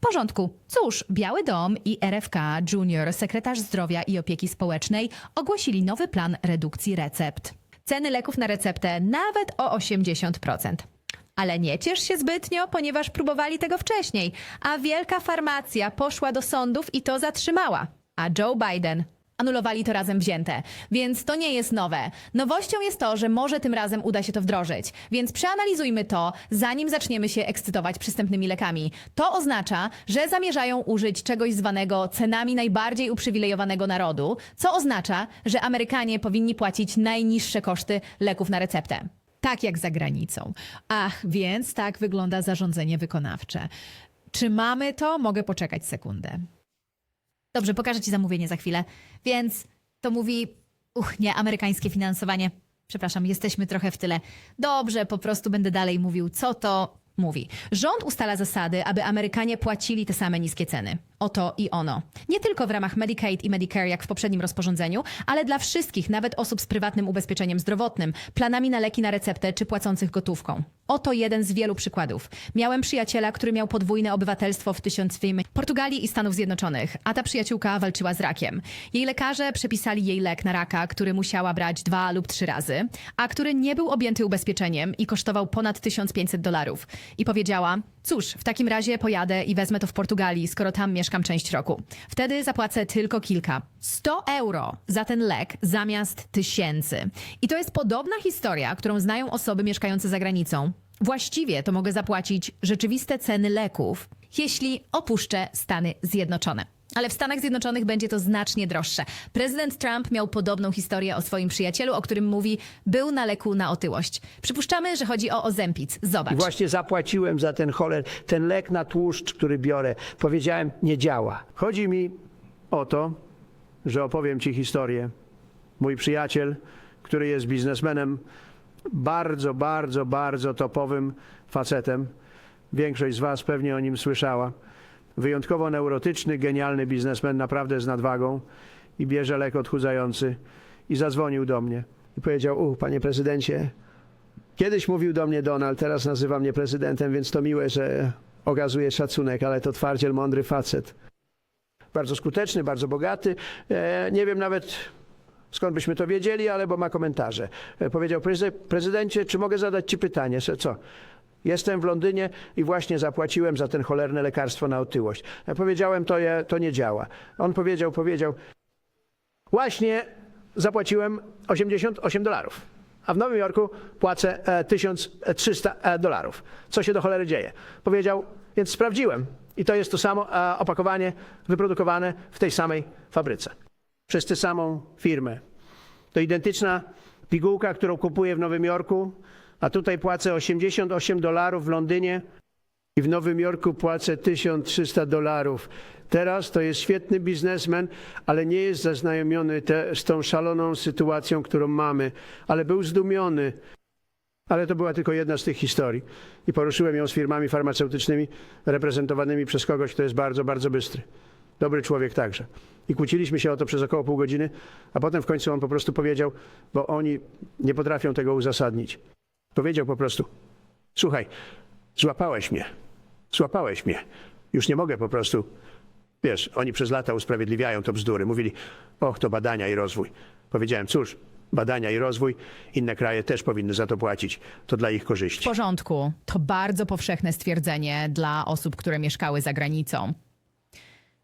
porządku. Cóż, Biały Dom i RFK Junior, sekretarz zdrowia i opieki społecznej, ogłosili nowy plan redukcji recept. Ceny leków na receptę nawet o 80%. Ale nie ciesz się zbytnio, ponieważ próbowali tego wcześniej, a wielka farmacja poszła do sądów i to zatrzymała. A Joe Biden anulowali to razem wzięte, więc to nie jest nowe. Nowością jest to, że może tym razem uda się to wdrożyć, więc przeanalizujmy to, zanim zaczniemy się ekscytować przystępnymi lekami. To oznacza, że zamierzają użyć czegoś zwanego cenami najbardziej uprzywilejowanego narodu, co oznacza, że Amerykanie powinni płacić najniższe koszty leków na receptę. Tak jak za granicą. Ach, więc tak wygląda zarządzenie wykonawcze. Czy mamy to? Mogę poczekać sekundę. Dobrze, pokażę ci zamówienie za chwilę. Więc to mówi. Uch, nie, amerykańskie finansowanie. Przepraszam, jesteśmy trochę w tyle. Dobrze, po prostu będę dalej mówił, co to mówi. Rząd ustala zasady, aby Amerykanie płacili te same niskie ceny. Oto i ono. Nie tylko w ramach Medicaid i Medicare, jak w poprzednim rozporządzeniu, ale dla wszystkich, nawet osób z prywatnym ubezpieczeniem zdrowotnym, planami na leki na receptę czy płacących gotówką. Oto jeden z wielu przykładów. Miałem przyjaciela, który miał podwójne obywatelstwo w tysiąc film Portugalii i Stanów Zjednoczonych, a ta przyjaciółka walczyła z rakiem. Jej lekarze przepisali jej lek na raka, który musiała brać dwa lub trzy razy, a który nie był objęty ubezpieczeniem i kosztował ponad 1500 dolarów. I powiedziała: Cóż, w takim razie pojadę i wezmę to w Portugalii, skoro tam mieszkam część roku. Wtedy zapłacę tylko kilka. 100 euro za ten lek zamiast tysięcy. I to jest podobna historia, którą znają osoby mieszkające za granicą. Właściwie to mogę zapłacić rzeczywiste ceny leków, jeśli opuszczę Stany Zjednoczone. Ale w Stanach Zjednoczonych będzie to znacznie droższe. Prezydent Trump miał podobną historię o swoim przyjacielu, o którym mówi, był na leku na otyłość. Przypuszczamy, że chodzi o Ozempic. Zobacz. Właśnie zapłaciłem za ten choler, ten lek na tłuszcz, który biorę. Powiedziałem, nie działa. Chodzi mi o to, że opowiem Ci historię. Mój przyjaciel, który jest biznesmenem, bardzo, bardzo, bardzo topowym facetem. Większość z Was pewnie o nim słyszała. Wyjątkowo neurotyczny, genialny biznesmen, naprawdę z nadwagą i bierze lek odchudzający. I zadzwonił do mnie i powiedział: U, panie prezydencie, Kiedyś mówił do mnie Donald, teraz nazywa mnie prezydentem, więc to miłe, że okazuje szacunek, ale to twardziel, mądry facet. Bardzo skuteczny, bardzo bogaty. E, nie wiem nawet skąd byśmy to wiedzieli, ale bo ma komentarze. E, powiedział, "Prezy- prezydencie, czy mogę zadać ci pytanie? Co? Jestem w Londynie i właśnie zapłaciłem za ten cholerne lekarstwo na otyłość. Ja powiedziałem, to, je, to nie działa. On powiedział, powiedział, Właśnie zapłaciłem 88 dolarów, a w Nowym Jorku płacę e, 1300 e, dolarów. Co się do cholery dzieje? Powiedział, więc sprawdziłem. I to jest to samo e, opakowanie wyprodukowane w tej samej fabryce. Przez tę samą firmę. To identyczna pigułka, którą kupuję w Nowym Jorku, a tutaj płacę 88 dolarów w Londynie i w Nowym Jorku płacę 1300 dolarów. Teraz to jest świetny biznesmen, ale nie jest zaznajomiony te, z tą szaloną sytuacją, którą mamy, ale był zdumiony. Ale to była tylko jedna z tych historii. I poruszyłem ją z firmami farmaceutycznymi reprezentowanymi przez kogoś, kto jest bardzo, bardzo bystry. Dobry człowiek także. I kłóciliśmy się o to przez około pół godziny, a potem w końcu on po prostu powiedział, bo oni nie potrafią tego uzasadnić. Powiedział po prostu: Słuchaj, złapałeś mnie. Złapałeś mnie. Już nie mogę po prostu. Wiesz, oni przez lata usprawiedliwiają to bzdury. Mówili, och, to badania i rozwój. Powiedziałem, cóż, badania i rozwój, inne kraje też powinny za to płacić. To dla ich W korzyści. porządku. To bardzo powszechne stwierdzenie dla osób, które mieszkały za granicą.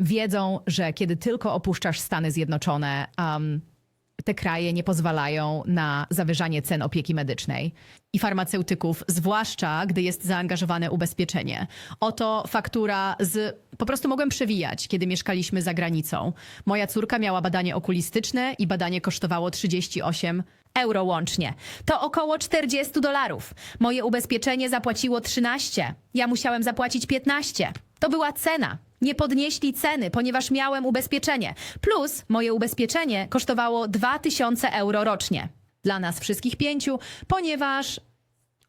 Wiedzą, że kiedy tylko opuszczasz Stany Zjednoczone, um, te kraje nie pozwalają na zawyżanie cen opieki medycznej i farmaceutyków, zwłaszcza gdy jest zaangażowane ubezpieczenie. Oto faktura z. Po prostu mogłem przewijać, kiedy mieszkaliśmy za granicą. Moja córka miała badanie okulistyczne i badanie kosztowało 38 euro łącznie. To około 40 dolarów. Moje ubezpieczenie zapłaciło 13. Ja musiałem zapłacić 15. To była cena. Nie podnieśli ceny, ponieważ miałem ubezpieczenie. Plus moje ubezpieczenie kosztowało 2000 euro rocznie. Dla nas wszystkich pięciu, ponieważ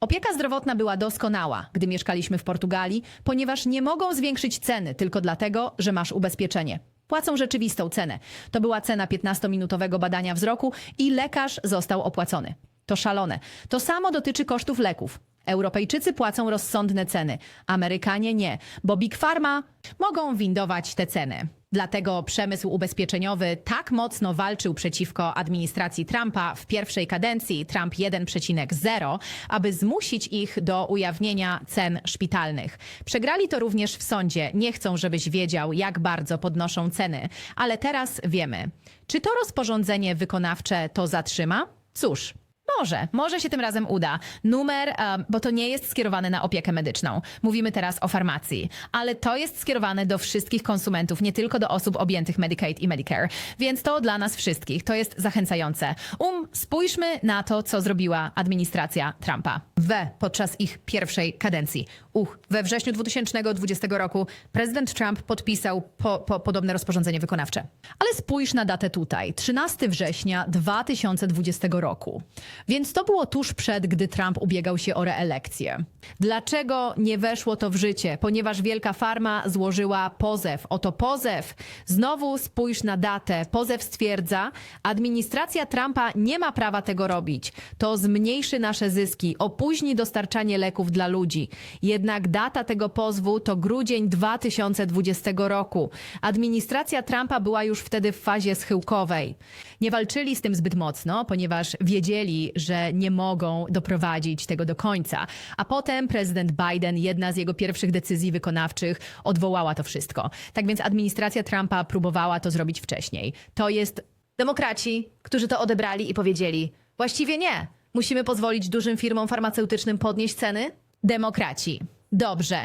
Opieka zdrowotna była doskonała, gdy mieszkaliśmy w Portugalii, ponieważ nie mogą zwiększyć ceny tylko dlatego, że masz ubezpieczenie. Płacą rzeczywistą cenę. To była cena 15-minutowego badania wzroku i lekarz został opłacony. To szalone. To samo dotyczy kosztów leków. Europejczycy płacą rozsądne ceny, Amerykanie nie, bo Big Pharma mogą windować te ceny. Dlatego przemysł ubezpieczeniowy tak mocno walczył przeciwko administracji Trumpa w pierwszej kadencji Trump 1,0, aby zmusić ich do ujawnienia cen szpitalnych. Przegrali to również w sądzie. Nie chcą, żebyś wiedział, jak bardzo podnoszą ceny. Ale teraz wiemy. Czy to rozporządzenie wykonawcze to zatrzyma? Cóż, może, może się tym razem uda. Numer, bo to nie jest skierowane na opiekę medyczną. Mówimy teraz o farmacji, ale to jest skierowane do wszystkich konsumentów, nie tylko do osób objętych Medicaid i Medicare. Więc to dla nas wszystkich. To jest zachęcające. Um, spójrzmy na to, co zrobiła administracja Trumpa. We podczas ich pierwszej kadencji. Uch, we wrześniu 2020 roku prezydent Trump podpisał po, po, podobne rozporządzenie wykonawcze. Ale spójrz na datę tutaj, 13 września 2020 roku. Więc to było tuż przed, gdy Trump ubiegał się o reelekcję. Dlaczego nie weszło to w życie? Ponieważ Wielka Farma złożyła pozew. Oto pozew. Znowu spójrz na datę. Pozew stwierdza, administracja Trumpa nie ma prawa tego robić. To zmniejszy nasze zyski, opóźni dostarczanie leków dla ludzi. Jednak data tego pozwu to grudzień 2020 roku. Administracja Trumpa była już wtedy w fazie schyłkowej. Nie walczyli z tym zbyt mocno, ponieważ wiedzieli, że nie mogą doprowadzić tego do końca. A potem prezydent Biden, jedna z jego pierwszych decyzji wykonawczych, odwołała to wszystko. Tak więc administracja Trumpa próbowała to zrobić wcześniej. To jest demokraci, którzy to odebrali i powiedzieli: właściwie nie. Musimy pozwolić dużym firmom farmaceutycznym podnieść ceny? Demokraci. Dobrze.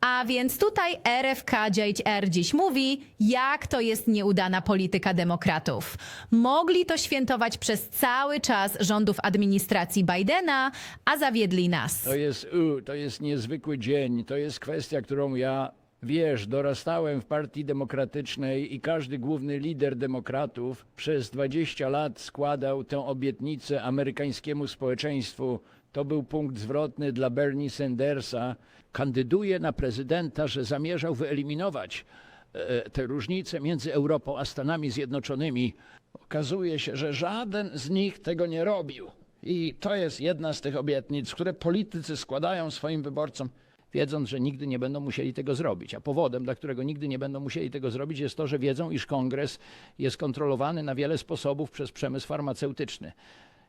A więc tutaj RFK JR dziś mówi, jak to jest nieudana polityka demokratów. Mogli to świętować przez cały czas rządów administracji Bidena, a zawiedli nas. To jest, u, to jest niezwykły dzień. To jest kwestia, którą ja, wiesz, dorastałem w Partii Demokratycznej i każdy główny lider demokratów przez 20 lat składał tę obietnicę amerykańskiemu społeczeństwu. To był punkt zwrotny dla Bernie Sandersa. Kandyduje na prezydenta, że zamierzał wyeliminować e, te różnice między Europą a Stanami Zjednoczonymi. Okazuje się, że żaden z nich tego nie robił. I to jest jedna z tych obietnic, które politycy składają swoim wyborcom, wiedząc, że nigdy nie będą musieli tego zrobić. A powodem, dla którego nigdy nie będą musieli tego zrobić, jest to, że wiedzą, iż kongres jest kontrolowany na wiele sposobów przez przemysł farmaceutyczny.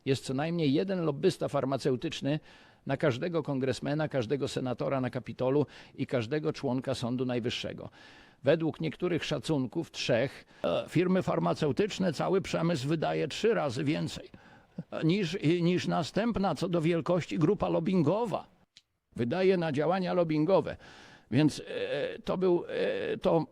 Jest co najmniej jeden lobbysta farmaceutyczny na każdego kongresmena, każdego senatora na Kapitolu i każdego członka Sądu Najwyższego. Według niektórych szacunków, trzech, e, firmy farmaceutyczne cały przemysł wydaje trzy razy więcej niż, niż następna co do wielkości grupa lobbyingowa. Wydaje na działania lobbyingowe. Więc e, to, był, e, to,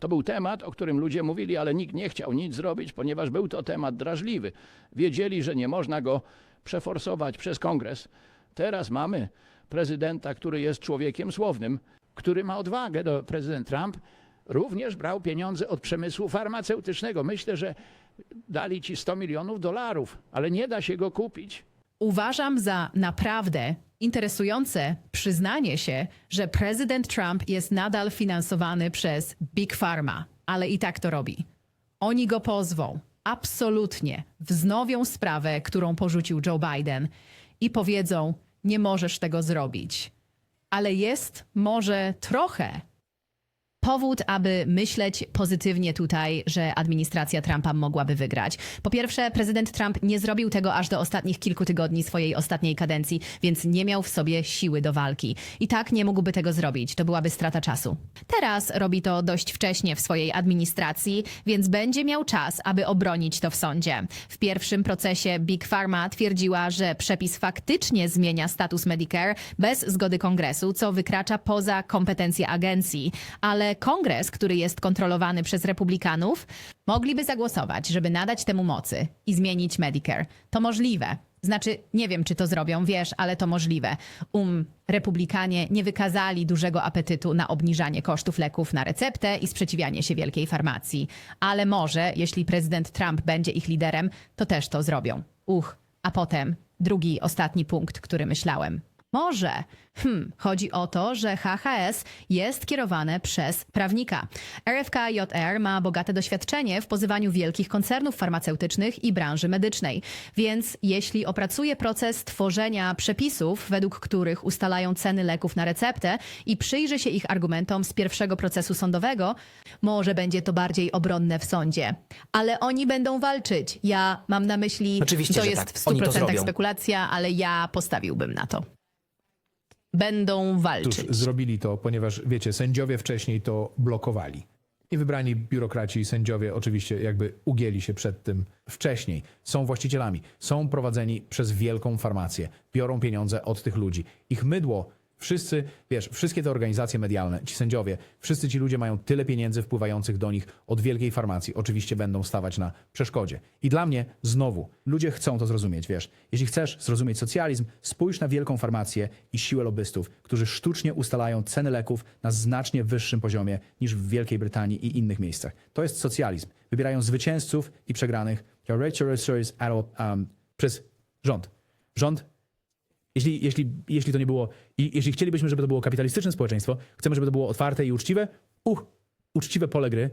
to był temat, o którym ludzie mówili, ale nikt nie chciał nic zrobić, ponieważ był to temat drażliwy. Wiedzieli, że nie można go przeforsować przez kongres. Teraz mamy prezydenta, który jest człowiekiem słownym, który ma odwagę. Do prezydent Trump również brał pieniądze od przemysłu farmaceutycznego. Myślę, że dali ci 100 milionów dolarów, ale nie da się go kupić. Uważam za naprawdę interesujące przyznanie się, że prezydent Trump jest nadal finansowany przez Big Pharma, ale i tak to robi. Oni go pozwą, absolutnie wznowią sprawę, którą porzucił Joe Biden i powiedzą: Nie możesz tego zrobić. Ale jest może trochę powód, aby myśleć pozytywnie tutaj, że administracja Trumpa mogłaby wygrać. Po pierwsze, prezydent Trump nie zrobił tego aż do ostatnich kilku tygodni swojej ostatniej kadencji, więc nie miał w sobie siły do walki. I tak nie mógłby tego zrobić, to byłaby strata czasu. Teraz robi to dość wcześnie w swojej administracji, więc będzie miał czas, aby obronić to w sądzie. W pierwszym procesie Big Pharma twierdziła, że przepis faktycznie zmienia status Medicare bez zgody kongresu, co wykracza poza kompetencje agencji, ale kongres, który jest kontrolowany przez republikanów, mogliby zagłosować, żeby nadać temu mocy i zmienić Medicare. To możliwe. Znaczy, nie wiem, czy to zrobią, wiesz, ale to możliwe. Um, republikanie nie wykazali dużego apetytu na obniżanie kosztów leków na receptę i sprzeciwianie się wielkiej farmacji. Ale może, jeśli prezydent Trump będzie ich liderem, to też to zrobią. Uch, a potem drugi, ostatni punkt, który myślałem. Może. Hmm, chodzi o to, że HHS jest kierowane przez prawnika. RFK-JR ma bogate doświadczenie w pozywaniu wielkich koncernów farmaceutycznych i branży medycznej. Więc jeśli opracuje proces tworzenia przepisów, według których ustalają ceny leków na receptę i przyjrzy się ich argumentom z pierwszego procesu sądowego, może będzie to bardziej obronne w sądzie. Ale oni będą walczyć. Ja mam na myśli, Oczywiście, to jest tak. w Oni to 100% zrobią. spekulacja, ale ja postawiłbym na to. Będą walczyć. Zrobili to, ponieważ wiecie, sędziowie wcześniej to blokowali. I wybrani biurokraci i sędziowie oczywiście jakby ugięli się przed tym wcześniej. Są właścicielami, są prowadzeni przez wielką farmację, biorą pieniądze od tych ludzi. Ich mydło, wszyscy, wiesz, wszystkie te organizacje medialne, ci sędziowie, wszyscy ci ludzie mają tyle pieniędzy wpływających do nich od wielkiej farmacji. Oczywiście będą stawać na przeszkodzie. I dla mnie, znowu, ludzie chcą to zrozumieć, wiesz. Jeśli chcesz zrozumieć socjalizm, spójrz na wielką farmację i siłę lobbystów, którzy sztucznie ustalają ceny leków na znacznie wyższym poziomie niż w Wielkiej Brytanii i innych miejscach. To jest socjalizm. Wybierają zwycięzców i przegranych um, przez rząd. Rząd jeśli, jeśli, jeśli to nie było, i jeśli chcielibyśmy, żeby to było kapitalistyczne społeczeństwo, chcemy, żeby to było otwarte i uczciwe, uch, uczciwe pole gry,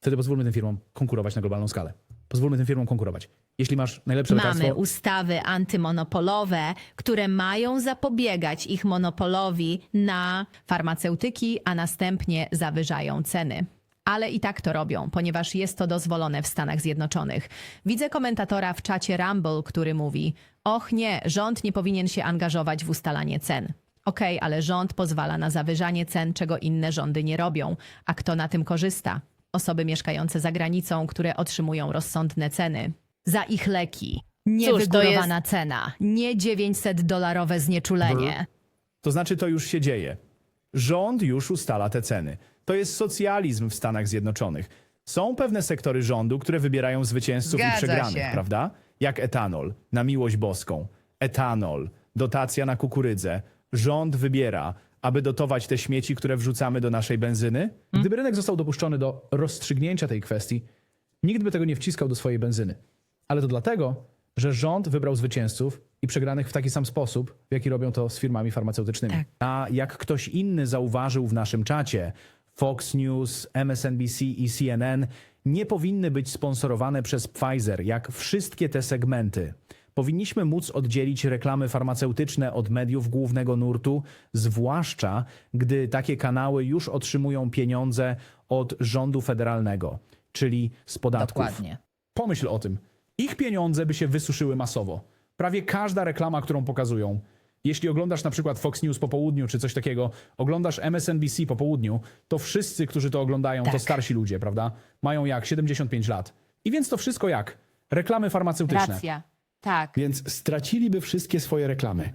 wtedy pozwólmy tym firmom konkurować na globalną skalę. Pozwólmy tym firmom konkurować. Jeśli masz najlepsze Mamy lekarstwo, ustawy antymonopolowe, które mają zapobiegać ich monopolowi na farmaceutyki, a następnie zawyżają ceny. Ale i tak to robią, ponieważ jest to dozwolone w Stanach Zjednoczonych. Widzę komentatora w czacie Rumble, który mówi: Och nie, rząd nie powinien się angażować w ustalanie cen. Okej, ale rząd pozwala na zawyżanie cen, czego inne rządy nie robią. A kto na tym korzysta? Osoby mieszkające za granicą, które otrzymują rozsądne ceny. Za ich leki. Niewygórowana cena. Nie 900-dolarowe znieczulenie. to znaczy to już się dzieje. Rząd już ustala te ceny. To jest socjalizm w Stanach Zjednoczonych. Są pewne sektory rządu, które wybierają zwycięzców Zgadza i przegranych, się. prawda? Jak etanol, na miłość boską. Etanol, dotacja na kukurydzę. Rząd wybiera, aby dotować te śmieci, które wrzucamy do naszej benzyny. Gdyby rynek został dopuszczony do rozstrzygnięcia tej kwestii, nikt by tego nie wciskał do swojej benzyny. Ale to dlatego, że rząd wybrał zwycięzców i przegranych w taki sam sposób, w jaki robią to z firmami farmaceutycznymi. A jak ktoś inny zauważył w naszym czacie, Fox News, MSNBC i CNN nie powinny być sponsorowane przez Pfizer, jak wszystkie te segmenty. Powinniśmy móc oddzielić reklamy farmaceutyczne od mediów głównego nurtu, zwłaszcza gdy takie kanały już otrzymują pieniądze od rządu federalnego, czyli z podatków. Dokładnie. Pomyśl o tym. Ich pieniądze by się wysuszyły masowo. Prawie każda reklama, którą pokazują. Jeśli oglądasz na przykład Fox News po południu czy coś takiego, oglądasz MSNBC po południu, to wszyscy, którzy to oglądają, to Tak. starsi ludzie, prawda? Mają jak 75 lat. I więc to wszystko jak? Reklamy farmaceutyczne. Racja. Tak. Więc straciliby wszystkie swoje reklamy.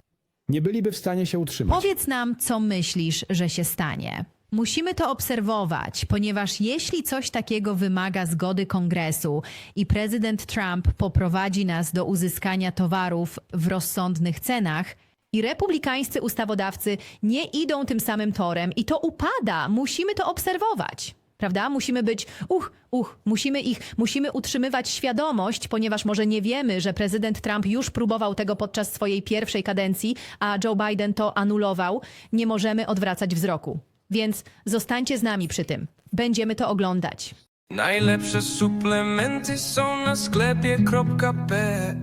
Nie byliby w stanie się utrzymać. Powiedz nam, co myślisz, że się stanie. Musimy to obserwować, ponieważ jeśli coś takiego wymaga zgody kongresu i prezydent Trump poprowadzi nas do uzyskania towarów w rozsądnych cenach, i republikańscy ustawodawcy nie idą tym samym torem i to upada, musimy to obserwować. Prawda? Musimy być, uch, uch, musimy ich, musimy utrzymywać świadomość, ponieważ może nie wiemy, że prezydent Trump już próbował tego podczas swojej pierwszej kadencji, a Joe Biden to anulował. Nie możemy odwracać wzroku. Więc zostańcie z nami przy tym. Będziemy to oglądać. Najlepsze suplementy są na sklepie.pl